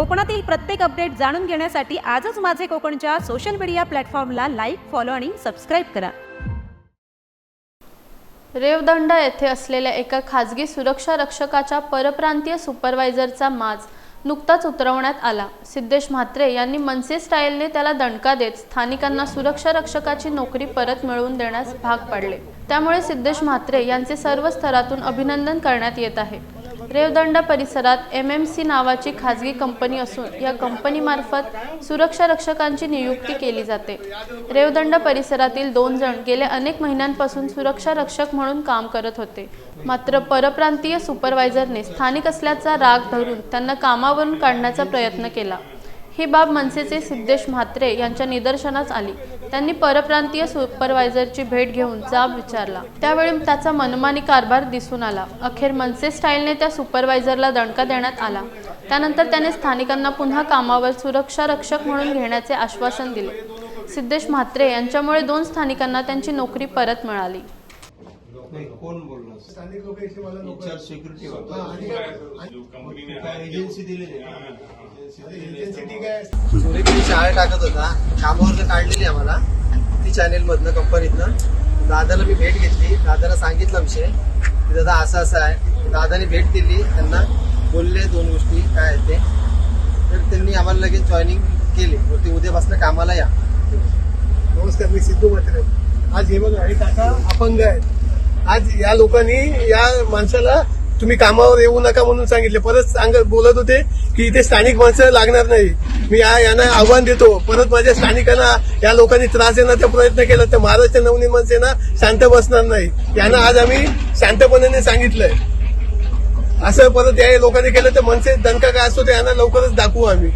कोकणातील प्रत्येक अपडेट जाणून घेण्यासाठी आजच माझे कोकणच्या सोशल मीडिया प्लॅटफॉर्मला लाईक फॉलो आणि सबस्क्राईब करा. रेवदंडा येथे असलेल्या एका खाजगी सुरक्षा रक्षकाच्या परप्रांतीय सुपरवायझरचा माज नुकताच उतरवण्यात आला. सिद्धेश म्हात्रे यांनी मनसे स्टाईलने त्याला दणका देत स्थानिकांना सुरक्षा रक्षकाची नोकरी परत मिळवून देण्यास भाग पाडले. त्यामुळे सिद्धेश म्हात्रे यांचे सर्व स्तरातून अभिनंदन करण्यात येत आहे. रेवदंडा परिसरात एम एम सी नावाची खाजगी कंपनी असून या कंपनीमार्फत सुरक्षा रक्षकांची नियुक्ती केली जाते. रेवदंडा परिसरातील दोन जण गेल्या अनेक महिन्यांपासून सुरक्षा रक्षक म्हणून काम करत होते. मात्र परप्रांतीय सुपरवायझरने स्थानिक असल्याचा राग धरून त्यांना कामावरून काढण्याचा प्रयत्न केला. ही बाब मनसेचे सिद्धेश म्हात्रे यांच्या निदर्शनास आली. त्यांनी परप्रांतीय सुपरवायझरची भेट घेऊन जाब विचारला. त्यावेळी त्याचा मनमानी कारभार दिसून आला. अखेर मनसे स्टाईलने त्या सुपरवायझरला दणका देण्यात आला. त्यानंतर त्याने स्थानिकांना पुन्हा कामावर सुरक्षा रक्षक म्हणून घेण्याचे आश्वासन दिले. सिद्धेश म्हात्रे यांच्यामुळे दोन स्थानिकांना त्यांची नोकरी परत मिळाली. नाही कोण बोलला स्थानिक लोक इथे मला इन्चार्ज सिक्युरिटी एजन्सी दिलेली एजन्सी ठीक आहे. सूर्यगिरी शाळा टाकत होता. कामावर काढलेली आम्हाला ती चॅनेल मधनं कंपनीतनं. दादाला मी भेट घेतली. दादाला सांगितला विषय की दादा असं असं आहे. दादाने भेट दिली. त्यांना बोलले दोन गोष्टी काय आहेत ते. तर त्यांनी आम्हाला लगेच जॉईनिंग केली. वरती उद्यापासून कामाला या. नमस्कार मी सिद्धू म्हात्रे. आज हे बघा हे काका अपंग आहेत. आज या लोकांनी या माणसाला तुम्ही कामावर येऊ नका म्हणून सांगितले. परत सांग बोलत होते की इथे स्थानिक माणसं लागणार नाही. मी यांना आव्हान देतो. परत माझ्या स्थानिकांना या लोकांनी त्रास देण्याचा प्रयत्न केला. तर महाराष्ट्र नवनिर्माण सेना शांत बसणार नाही. यांना आज आम्ही शांतपणाने सांगितलंय. असं परत या लोकांनी केलं तर मनसे दणका काय असतो यांना लवकरच दाखवू आम्ही.